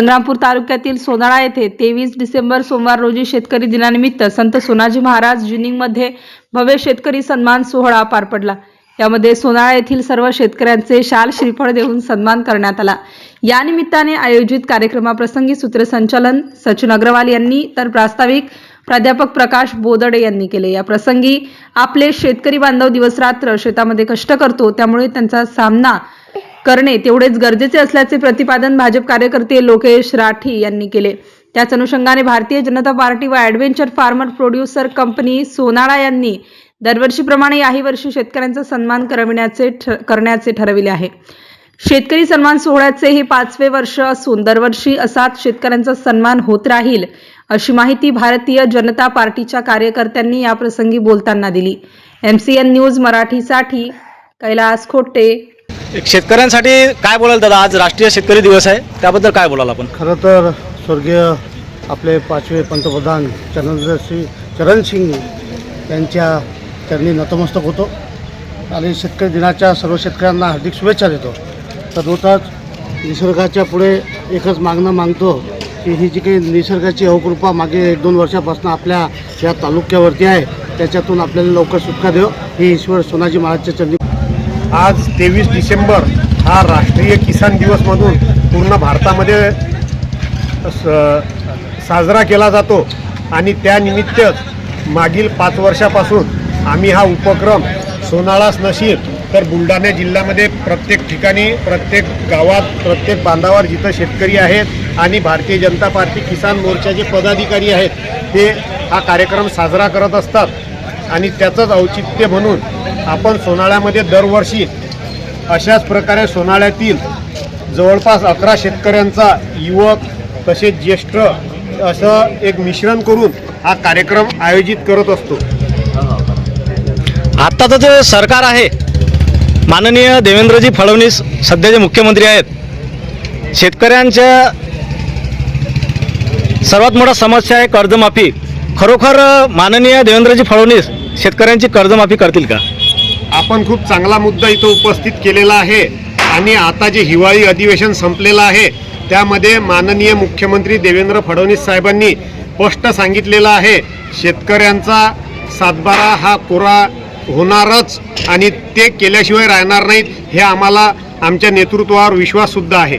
संग्रामपूर तालुक्यातील सोनाळा येथे तेवीस डिसेंबर सोमवार रोजी शेतकरी दिनानिमित्त संत सोनाजी महाराज जिनिंगमध्ये भव्य शेतकरी सन्मान सोहळा पार पडला. यामध्ये सोनाळा येथील सर्व शेतकऱ्यांचे शाल श्रीफळ देऊन सन्मान करण्यात आला. या निमित्ताने आयोजित कार्यक्रमाप्रसंगी सूत्रसंचालन सचिन अग्रवाल यांनी तर प्रास्ताविक प्राध्यापक प्रकाश बोदडे यांनी केले. या प्रसंगी आपले शेतकरी बांधव दिवसरात्र शेतामध्ये कष्ट करतो त्यामुळे त्यांचा सामना करणे तेवढेच गरजेचे असल्याचे प्रतिपादन भाजप कार्यकर्ते लोकेश राठी यांनी केले. त्याच अनुषंगाने भारतीय जनता पार्टी व adventure farmer producer company Sonala यांनी दरवर्षीप्रमाणे याही वर्षी शेतकऱ्यांचा सन्मान करविण्याचे करण्याचे ठरविले आहे. शेतकरी सन्मान सोहळ्याचे हे पाचवे वर्ष असून दरवर्षी असाच शेतकऱ्यांचा सन्मान होत राहील अशी माहिती भारतीय जनता पार्टीच्या कार्यकर्त्यांनी याप्रसंगी बोलताना दिली. एम सी एन न्यूज मराठीसाठी कैलास खोटे शेतकऱ्यांसाठी काय बोलाल दादा? आज राष्ट्रीय शेतकरी दिवस आहे. त्याबद्दल काय बोलाल आपण? खरं तर स्वर्गीय आपले पाचवे पंतप्रधान चरणश्री चरणसिंग यांच्या चरणी नतमस्तक होतो. आणि शेतकरी दिनाच्या सर्व शेतकऱ्यांना हार्दिक शुभेच्छा देतो. तद्वतच निसर्गाच्या पुढे एकच मागणं मागतो की ही जी काही निसर्गाची अवकृपा मागे एक दोन वर्षापासून आपल्या या तालुक्यावरती आहे त्याच्यातून आपल्याला लवकर सुटका देव. ही ईश्वर सोनाजी महाराजच्या चरणी आज तेवीस डिसेंबर हा राष्ट्रीय किसान दिवस म्हणून पूर्ण भारतामध्ये स- साजरा केला जातो. आणि त्यानिमित्तच मागील पाच वर्षापासून आम्ही हा उपक्रम सोनाळाच नशील तर बुलढाणा जिल्ह्यामध्ये प्रत्येक ठिकाणी प्रत्येक गावात प्रत्येक बांधावर जिथं शेतकरी आहेत आणि भारतीय जनता पार्टी किसान मोर्चाचे पदाधिकारी आहेत ते हा कार्यक्रम साजरा करत असतात. आणि त्याचंच औचित्य म्हणून आपण सोनाळ्यामध्ये दरवर्षी अशाच प्रकारे सोनाळ्यातील जवळपास अकरा शेतकऱ्यांचा युवक तसेच ज्येष्ठ असं एक मिश्रण करून हा कार्यक्रम आयोजित करत असतो. आत्ताचं जे सरकार आहे माननीय देवेंद्रजी फडणवीस सध्याचे मुख्यमंत्री आहेत. शेतकऱ्यांच्या सर्वात मोठा समस्या आहे कर्जमाफी. खरोखर माननीय देवेंद्रजी फडणवीस शेतकऱ्यांची कर्जमाफी करतील का? आपण खूप चांगला मुद्दा इथं उपस्थित केलेला आहे आणि आता जे हिवाळी अधिवेशन संपलेलं आहे त्यामध्ये माननीय मुख्यमंत्री देवेंद्र फडणवीस साहेबांनी स्पष्ट सांगितलेलं आहे शेतकऱ्यांचा सातबारा हा कोरा होणारच आणि ते केल्याशिवाय राहणार नाहीत हे आम्हाला आमच्या नेतृत्वावर विश्वाससुद्धा आहे.